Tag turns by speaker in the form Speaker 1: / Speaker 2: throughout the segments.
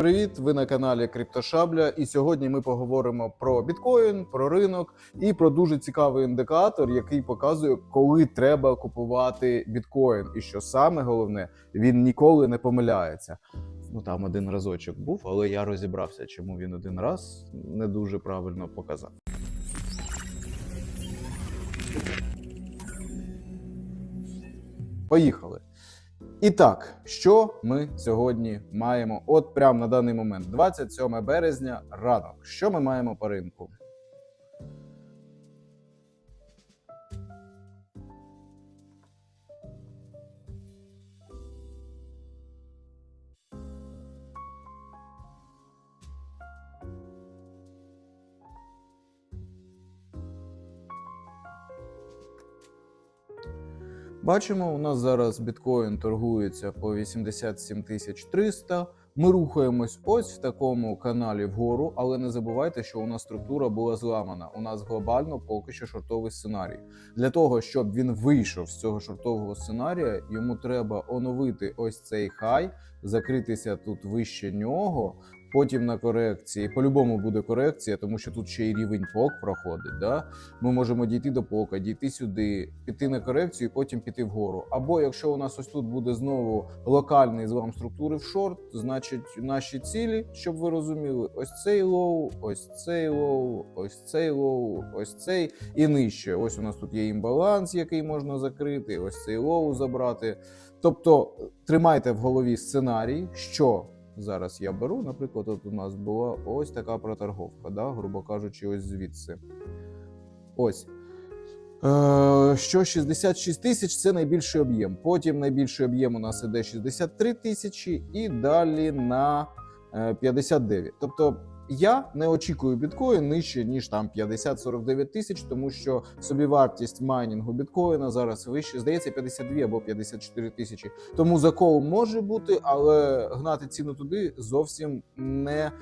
Speaker 1: Привіт! Ви на каналі Криптошабля, і сьогодні ми поговоримо про біткоін, про ринок і про дуже цікавий індикатор, який показує, коли треба купувати біткоін. І що саме головне, він ніколи не помиляється. Ну там один разочок був, але я розібрався, чому він один раз не дуже правильно показав. Поїхали. І так, що ми сьогодні маємо? От прямо на даний момент, 27 березня, ранок. Що ми маємо по ринку? Бачимо, у нас зараз біткоін торгується по 87 тисяч 300. Ми рухаємось ось в такому каналі вгору, але не забувайте, що у нас структура була зламана. У нас глобально поки що шортовий сценарій. Для того, щоб він вийшов з цього шортового сценарія, йому треба оновити ось цей хай, закритися тут вище нього. Потім на корекції, по-любому буде корекція, тому що тут ще й рівень пок проходить. Да? Ми можемо дійти до пока, дійти сюди, піти на корекцію, і потім піти вгору. Або якщо у нас ось тут буде знову локальний злам структури в шорт, значить наші цілі, щоб ви розуміли, ось цей лоу, ось цей лоу, ось цей лоу, ось цей і нижче. Ось у нас тут є імбаланс, який можна закрити, ось цей лоу забрати. Тобто тримайте в голові сценарій, що. Зараз я беру, наприклад, от у нас була ось така проторговка, да, грубо кажучи, ось звідси. Ось. Е, що 66 тисяч це найбільший об'єм. Потім найбільший об'єм у нас іде 63 тисячі і далі на е, 59. Тобто я не очікую біткоін нижче, ніж там 50-49 тисяч, тому що собівартість майнінгу біткоїна зараз вище, здається, 52 або 54 тисячі. Тому закол може бути, але гнати ціну туди зовсім не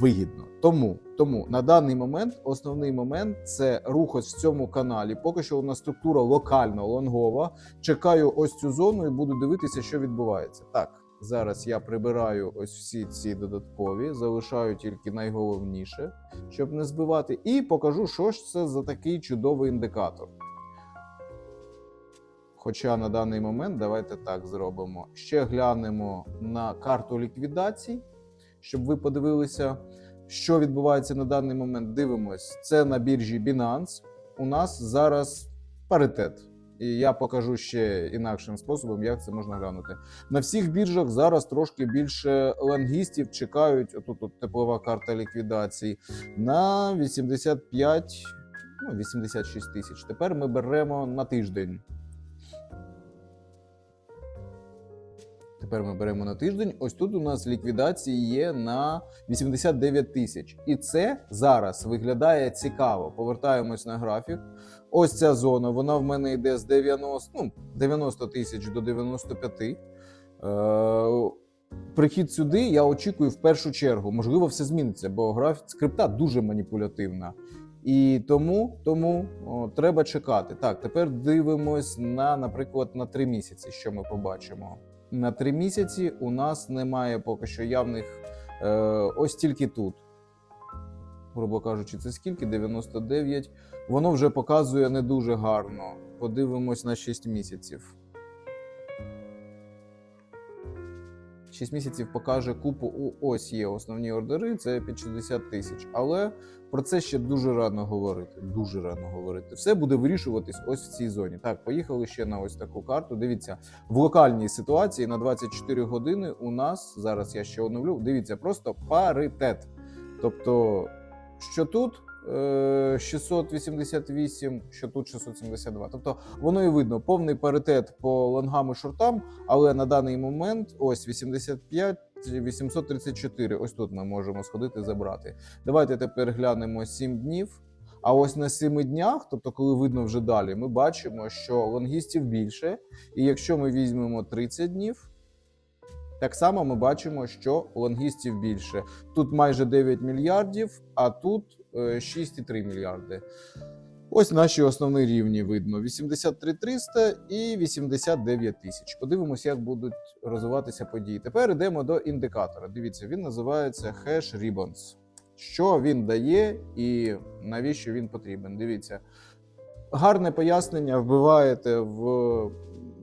Speaker 1: вигідно. Тому, тому на даний момент основний момент це рух в цьому каналі. Поки що у нас структура локально лонгова. Чекаю ось цю зону і буду дивитися, що відбувається. Так. Зараз я прибираю ось всі ці додаткові, залишаю тільки найголовніше, щоб не збивати, і покажу, що ж це за такий чудовий індикатор. Хоча на даний момент давайте так зробимо. Ще глянемо на карту ліквідацій, щоб ви подивилися, що відбувається на даний момент. Дивимось, це на біржі Binance. У нас зараз паритет. І я покажу ще інакшим способом, як це можна глянути. На всіх біржах зараз трошки більше лангістів чекають. Отут от теплова карта ліквідації на 85, ну 86 тисяч. Тепер ми беремо на тиждень. Тепер ми беремо на тиждень. Ось тут у нас ліквідації є на 89 тисяч. І це зараз виглядає цікаво. Повертаємось на графік. Ось ця зона, вона в мене йде з 90, ну, 90 тисяч до 95. Е, прихід сюди я очікую в першу чергу. Можливо, все зміниться, бо графік скрипта дуже маніпулятивна. І тому, тому о, треба чекати. Так, тепер дивимось на, наприклад, на 3 місяці, що ми побачимо. На три місяці у нас немає поки що явних е, ось тільки тут. Грубо кажучи, це скільки? 99. Воно вже показує не дуже гарно. Подивимось на 6 місяців. 6 місяців покаже купу. Ось є основні ордери, це під 60 тисяч. Але про це ще дуже рано говорити. Дуже рано говорити. Все буде вирішуватись ось в цій зоні. Так, поїхали ще на ось таку карту. Дивіться, в локальній ситуації на 24 години у нас зараз я ще оновлю. Дивіться, просто паритет. Тобто, що тут 688, що тут 672. Тобто воно і видно повний паритет по лонгам і шортам, але на даний момент ось 85. 834, ось тут ми можемо сходити забрати. Давайте тепер глянемо 7 днів. А ось на 7 днях, тобто, коли видно вже далі, ми бачимо, що лонгістів більше. І якщо ми візьмемо 30 днів, так само ми бачимо, що лонгістів більше. Тут майже 9 мільярдів, а тут е, 6,3 мільярди. Ось наші основні рівні видно: 83 300 і 89 тисяч. Подивимося, як будуть розвиватися події. Тепер йдемо до індикатора. Дивіться, він називається Hash Ribbons. Що він дає і навіщо він потрібен? Дивіться. Гарне пояснення вбиваєте в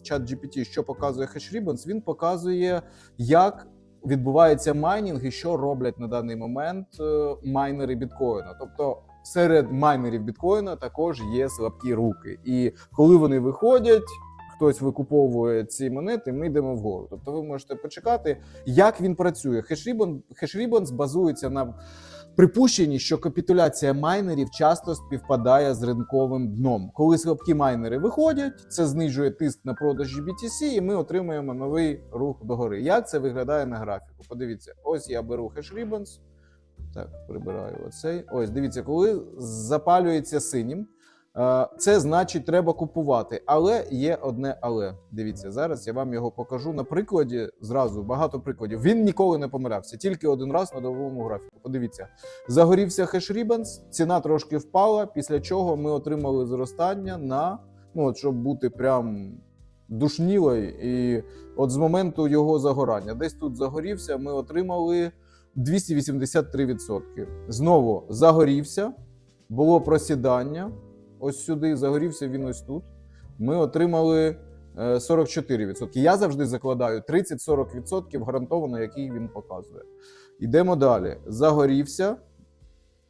Speaker 1: чат GPT, що показує HashRibbons. Він показує, як відбувається майнінг і що роблять на даний момент е, майнери біткоїна. Тобто серед майнерів біткоїна також є слабкі руки. І коли вони виходять, хтось викуповує ці монети, ми йдемо вгору. Тобто ви можете почекати, як він працює. HashRibbon, HashRibbons базується на припущенні, що капітуляція майнерів часто співпадає з ринковим дном. Коли слабкі майнери виходять, це знижує тиск на продажі BTC, і ми отримуємо новий рух догори. Як це виглядає на графіку? Подивіться, ось я беру хешрібенс. Так, прибираю оцей. Ось, дивіться, коли запалюється синім, це значить, треба купувати. Але є одне але. Dивіться, зараз я вам його покажу на прикладі. Зразу багато прикладів. Він ніколи не помилявся, тільки один раз на добовому графіку. Подивіться, загорівся HashRibbons, ціна трошки впала, після чого ми отримали зростання на ну, от, щоб бути прям душнілою. І от з моменту його загорання, десь тут загорівся, ми отримали. 283%. Знову загорівся, було просідання. Ось сюди загорівся він ось тут. Ми отримали е, 44%. Я завжди закладаю 30-40% гарантовано, який він показує. Йдемо далі. Загорівся.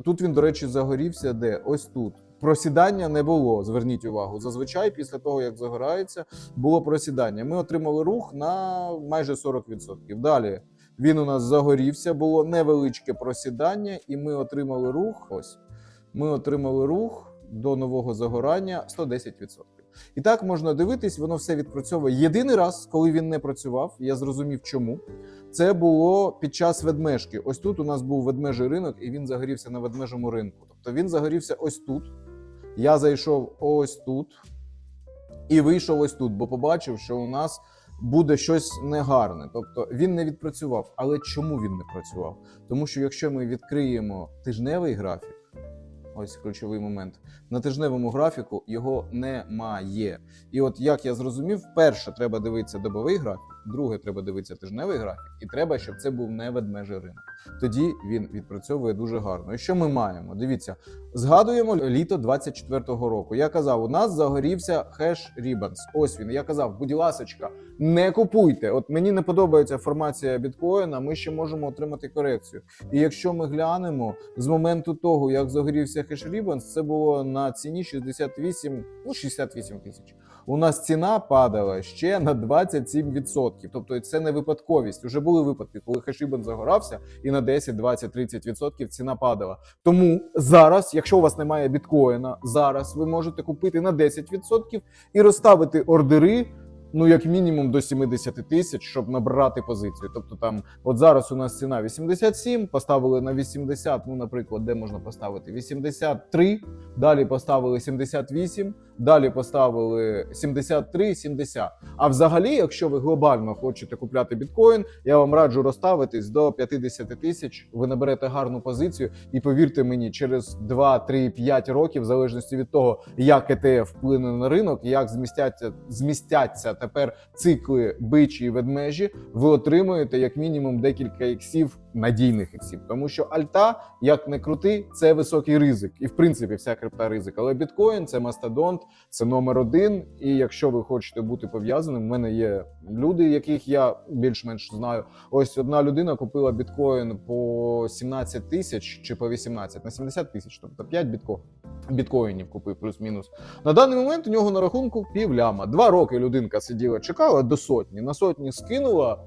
Speaker 1: Тут він, до речі, загорівся де? Ось тут. Просідання не було. Зверніть увагу. Зазвичай, після того, як загорається, було просідання. Ми отримали рух на майже 40%. Далі. Він у нас загорівся, було невеличке просідання, і ми отримали рух. Ось ми отримали рух до нового загорання 110%. І так можна дивитись, воно все відпрацьовує. Єдиний раз, коли він не працював, я зрозумів, чому. Це було під час ведмежки. Ось тут у нас був ведмежий ринок, і він загорівся на ведмежому ринку. Тобто він загорівся ось тут. Я зайшов ось тут і вийшов ось тут, бо побачив, що у нас буде щось негарне. Тобто він не відпрацював. Але чому він не працював? Тому що якщо ми відкриємо тижневий графік, ось ключовий момент, на тижневому графіку його немає. І от як я зрозумів, перше треба дивитися добовий графік, друге треба дивитися тижневий графік, і треба, щоб це був не ведмежий ринок. Тоді він відпрацьовує дуже гарно. І що ми маємо? Дивіться, згадуємо літо 24-го року. Я казав, у нас загорівся хеш Ribbons. Ось він. Я казав, будь ласочка, не купуйте. От мені не подобається формація біткоїна. Ми ще можемо отримати корекцію. І якщо ми глянемо з моменту того, як загорівся хеш Ribbons, це було на ціні 68, ну 68 тисяч. У нас ціна падала ще на 27%. Тобто це не випадковість. Уже були випадки, коли хешібен загорався, і на 10, 20, 30% ціна падала. Тому зараз, якщо у вас немає біткоїна, зараз ви можете купити на 10% і розставити ордери. Ну, як мінімум до 70 тисяч, щоб набрати позицію. Тобто, там, от зараз у нас ціна 87, поставили на 80, ну, наприклад, де можна поставити 83, далі поставили 78, далі поставили 73, 70. А взагалі, якщо ви глобально хочете купляти біткоін, я вам раджу розставитись до 50 тисяч. Ви наберете гарну позицію, і повірте мені, через 2, 3, 5 років, в залежності від того, як ETF вплине на ринок, як змістяться, змістяться тепер цикли бичі і ведмежі, ви отримуєте як мінімум декілька іксів, надійних іксів. Тому що альта, як не крути, це високий ризик. І в принципі вся крипта ризик. Але біткоін це мастодонт, це номер один. І якщо ви хочете бути пов'язаним, в мене є люди, яких я більш-менш знаю. Ось одна людина купила біткоін по 17 тисяч чи по 18, на 70 тисяч, тобто 5 бітко... біткоїнів купив плюс-мінус. На даний момент у нього на рахунку півляма. Два роки людинка сиділа, чекала до сотні. На сотні скинула.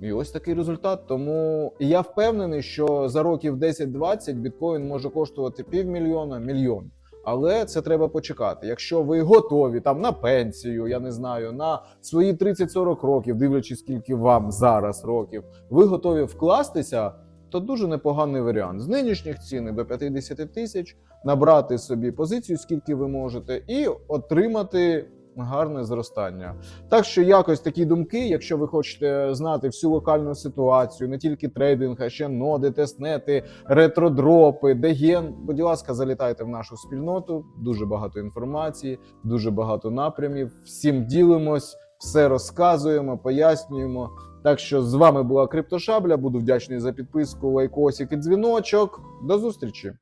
Speaker 1: І ось такий результат. Тому я впевнений, що за років 10-20 біткоін може коштувати півмільйона, мільйон. Але це треба почекати. Якщо ви готові там на пенсію, я не знаю, на свої 30-40 років, дивлячись, скільки вам зараз років, ви готові вкластися, то дуже непоганий варіант. З нинішніх цін до 50 тисяч набрати собі позицію, скільки ви можете, і отримати гарне зростання. Так що якось такі думки, якщо ви хочете знати всю локальну ситуацію, не тільки трейдинг, а ще ноди, тестнети, ретродропи, деген. Будь ласка, залітайте в нашу спільноту. Дуже багато інформації, дуже багато напрямів. Всім ділимось, все розказуємо, пояснюємо. Так що з вами була Криптошабля. Буду вдячний за підписку, лайкосик і дзвіночок. До зустрічі!